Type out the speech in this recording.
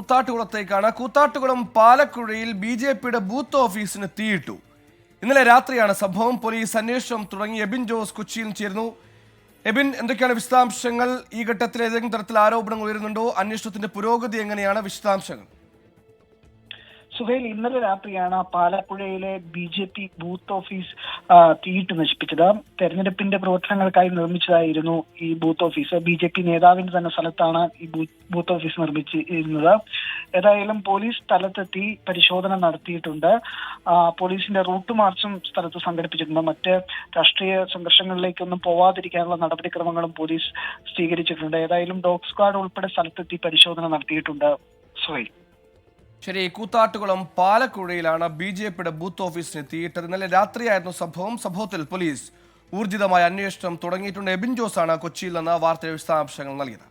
കൂത്താട്ടുകുളത്തേക്കാണ്. കൂത്താട്ടുകുളം പാലക്കുഴയിൽ B J പിയുടെ booth ഓഫീസിന് തീയിട്ടു. ഇന്നലെ രാത്രിയാണ് സംഭവം. പോലീസ് അന്വേഷണം തുടങ്ങി. എബിൻ ജോസ് കൊച്ചിയിൽ ചേരുന്നു. എബിൻ എന്തൊക്കെയാണ് വിശദാംശങ്ങൾ? ഈ ഘട്ടത്തിൽ ഏതെങ്കിലും തരത്തിൽ ആരോപണങ്ങൾ ഉയരുന്നുണ്ടോ? അന്വേഷണത്തിന്റെ പുരോഗതി എങ്ങനെയാണ്? വിശദാംശങ്ങൾ. സുഹേൽ ഇന്നലെ രാത്രിയാണ് പാലപ്പുഴയിലെ B J P booth office തീയിട്ട് നശിപ്പിച്ചത്. തെരഞ്ഞെടുപ്പിന്റെ പ്രവർത്തനങ്ങൾക്കായി നിർമ്മിച്ചതായിരുന്നു ഈ booth office. B J P നേതാവിന്റെ തന്നെ സ്ഥലത്താണ് ഈ ബൂത്ത് ഓഫീസ് നിർമ്മിച്ചിരുന്നത്. ഏതായാലും പോലീസ് സ്ഥലത്തെത്തി പരിശോധന നടത്തിയിട്ടുണ്ട്. പോലീസിന്റെ റൂട്ട് മാർച്ചും സ്ഥലത്ത് സംഘടിപ്പിച്ചിട്ടുണ്ട്. മറ്റ് രാഷ്ട്രീയ സംഘർഷങ്ങളിലേക്കൊന്നും പോവാതിരിക്കാനുള്ള നടപടിക്രമങ്ങളും പോലീസ് സ്വീകരിച്ചിട്ടുണ്ട്. ഏതായാലും ഡോഗ് സ്ക്വാഡ് ഉൾപ്പെടെ സ്ഥലത്തെത്തി പരിശോധന നടത്തിയിട്ടുണ്ട് സുഹൈൽ. ശരി കൂത്താട്ടുകുളം പാലക്കുഴയിലാണ് ബി ജെ പിയുടെ ബൂത്ത് ഓഫീസിന് എത്തിയിട്ടത് ഇന്നലെ രാത്രിയായിരുന്നു സംഭവം. സംഭവത്തിൽ പോലീസ് ഊർജിതമായ അന്വേഷണം തുടങ്ങിയിട്ടുണ്ട്. എബിൻ ജോസ് ആണ് കൊച്ചിയിൽ നിന്ന് വാർത്തയുടെ വിശദാംശങ്ങൾ നൽകിയത്.